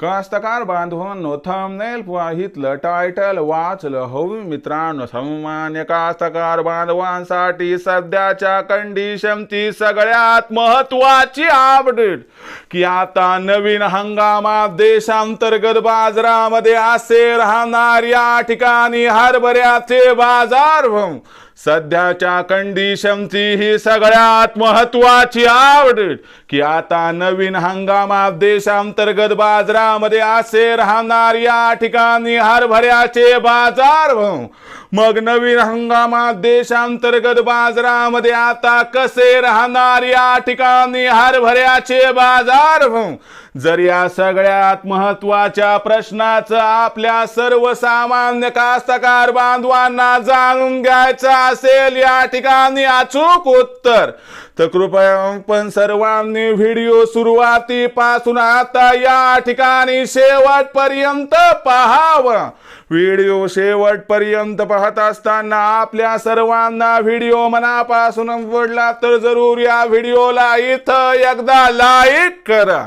कास्तकार बांधवांनो thumbnail पाहितलं title वाचलं हवी मित्रांनो सामान्य कास्तकार बांधवांसाठी सध्याच्या कंडिशनची सगळ्यात महत्वाची अपडेट की आता नवीन हंगामात देशांतर्गत बाजारामध्ये असे राहणार या ठिकाणी हरभऱ्याचे बाजारभाव सध्याच्या कंडिशनची ही सगळ्यात महत्वाची आवड. की आता नवीन हंगामात देशांतर्गत बाजारामध्ये असे राहणार या ठिकाणी हरभऱ्याचे बाजार. मग नवीन हंगामात देशांतर्गत बाजारामध्ये आता कसे राहणार या ठिकाणी हरभऱ्याचे बाजार? जर या सगळ्यात महत्त्वाच्या प्रश्नाचं आपल्या सर्वसामान्य कास्तकार बांधवांना जाणून घ्यायचं असेल या ठिकाणी अचूक उत्तर. तर कृपया पण सर्वांनी व्हिडिओ सुरुवातीपासून आता या ठिकाणी शेवटपर्यंत पहावं. व्हिडिओ शेवटपर्यंत पाहत असताना आपल्या सर्वांना व्हिडिओ मनापासून आवडला तर जरूर या व्हिडिओला इथं एकदा लाईक करा.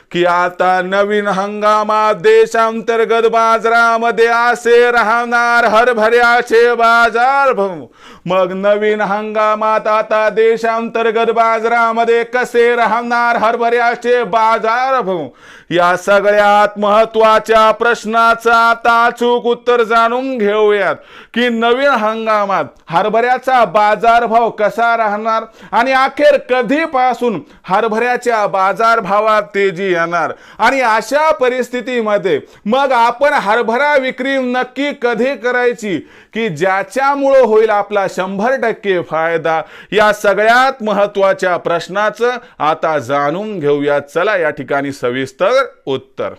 की आता नवीन हंगामात देशांतर्गत बाजारामध्ये असे राहणार हरभऱ्याचे बाजार मग नवीन हंगामात आता देशांतर्गत बाजारामध्ये कसे राहणार हरभऱ्याचे बाजार भाऊ? या सगळ्यात महत्त्वाच्या प्रश्नाचं आता अचूक उत्तर जाणून घेऊयात की नवीन हंगामात हरभऱ्याचा बाजारभाव कसा राहणार आणि अखेर कधीपासून हरभऱ्याच्या बाजारभावात तेजी येणार. आणि अशा परिस्थितीमध्ये मग आपण हरभरा विक्री नक्की कधी करायची? की ज्याच्यामुळं होईल आपला शंभर टक्के फायदा? या सगळ्यात महत्त्वाच्या प्रश्नाचं आता जाणून घेऊया. चला या ठिकाणी सविस्तर उत्तर.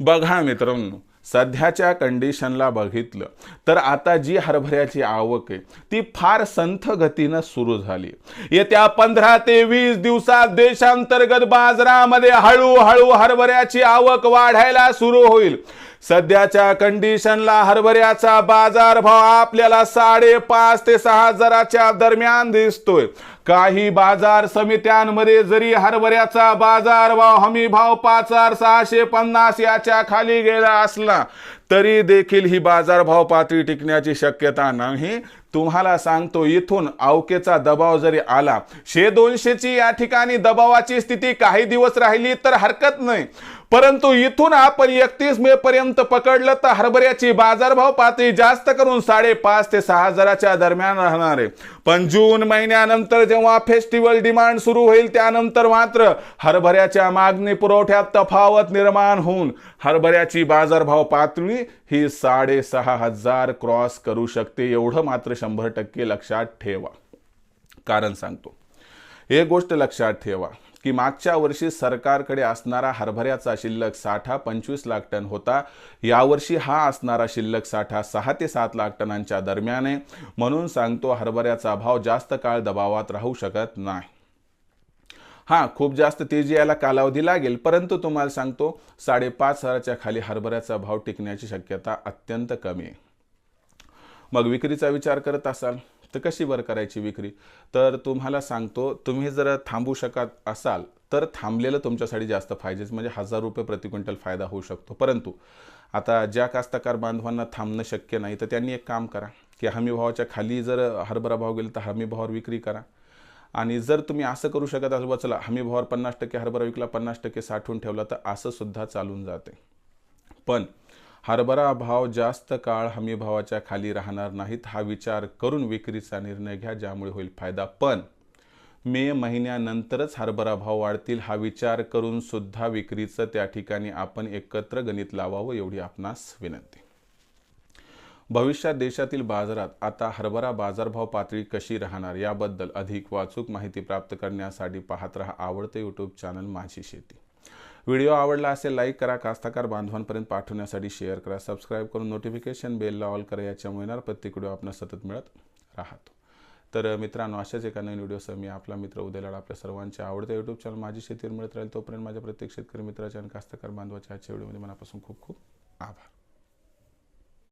बघा मित्रांनो सध्याच्या कंडिशनला बघितलं तर आता जी हरभऱ्याची आवक आहे ती फार संथ गतीनं सुरू झाली. येत्या पंधरा ते वीस दिवसात देशांतर्गत बाजारामध्ये हळूहळू हरभऱ्याची आवक वाढायला सुरू होईल. सध्याच्या कंडिशनला हरभऱ्याचा बाजारभाव आपल्याला साडेपाच ते सहा हजाराच्या दरम्यान दिसतोय. काही बाजार समित्यांमध्ये जरी हरभऱ्याचा बाजारभाव हमी भाव पाच हजार सहाशे पन्नास याच्या खाली गेला असला तरी देखील ही बाजारभाव पातळी टिकण्याची शक्यता नाही. तुम्हाला सांगतो इथून अवकेचा दबाव जरी आला शे दोनशेची या ठिकाणी दबावाची स्थिती काही दिवस राहिली तर हरकत नाही. परंतु इथून आपण एकतीस मे पर्यंत पकडलं तर हरभऱ्याची बाजारभाव पातळी जास्त करून साडेपाच ते सहा हजाराच्या दरम्यान राहणार आहे. पण जून महिन्यानंतर जेव्हा फेस्टिवल डिमांड सुरू होईल त्यानंतर मात्र हरभऱ्याच्या मागणी पुरवठ्यात तफावत निर्माण होऊन हरभऱ्याची बाजारभाव पातळी ही साडेसहा हजार क्रॉस करू शकते. एवढं मात्र शंभर टक्के लक्षात ठेवा. कारण सांगतो एक गोष्ट लक्षात ठेवा. की मागच्या वर्षी सरकारकडे असणारा हरभऱ्याचा शिल्लक साठा पंचवीस लाख टन होता. यावर्षी हा असणारा शिल्लक साठा सहा ते सात लाख टनांच्या दरम्यान. आहे म्हणून सांगतो हरभऱ्याचा भाव जास्त काळ दबावात राहू शकत नाही. हां खूप जास्त तेजी यायला कालावधी लागेल परंतु तुम्हाला सांगतो साडेपाच हजाराच्या खाली हरभऱ्याचा भाव टिकण्याची शक्यता अत्यंत कमी आहे. मग विक्रीचा विचार करत असाल. तर कशी बरं करायची विक्री? तर तुम्हाला सांगतो तुम्ही जर थांबू शकत असाल तर थांबलेलं तुमच्यासाठी जास्त फायदेच म्हणजे हजार रुपये प्रति क्विंटल फायदा होऊ शकतो. परंतु आता ज्या कास्तकार बांधवांना थांबणं शक्य नाही तर त्यांनी एक काम करा की हमी भावाच्या खाली जर हरभरा भाव गेला तर हमी भावावर विक्री करा. आणि जर तुम्ही असं करू शकत असाल चला हमी भावावर पन्नास टक्के हरभरा विकला पन्नास टक्के साठवून ठेवला तर असं सुद्धा चालून जाते. पण हरभरा भाव जास्त काळ हमीभावाच्या खाली राहणार नाहीत हा विचार करून विक्रीचा निर्णय घ्या ज्यामुळे होईल फायदा. पण मे महिन्यानंतरच हरभरा भाव वाढतील हा विचार करून सुद्धा विक्रीचं त्या ठिकाणी आपण एकत्र गणित लावावं एवढी आपणास विनंती. भविष्यात देशातील बाजारात आता हरभरा बाजारभाव पातळी कशी राहणार याबद्दल अधिक वाचूक माहिती प्राप्त करण्यासाठी पाहत रहा आवडते यूट्यूब चॅनल माझी शेती. व्हिडिओ आवडला असेल लाईक करा कास्ताकार बांधवांपर्यंत पाठवण्यासाठी शेअर करा. सबस्क्राईब करून नोटिफिकेशन बेलला ऑल करा याच्यामुळे येणार प्रत्येक व्हिडिओ आपण सतत मिळत राहतो. तर मित्रांनो अशाच एका नवीन व्हिडिओसह मी आपला मित्र उद्याला आपल्या सर्वांच्या आवडत्या यूट्यूब चॅनल माझी शेतीवर मिळत राहील. तोपर्यंत माझ्या प्रत्येक शेतकरी मित्राच्या आणि कास्तकार बांधवाच्या आजच्या व्हिडिओमध्ये मनापासून खूप खूप आभार.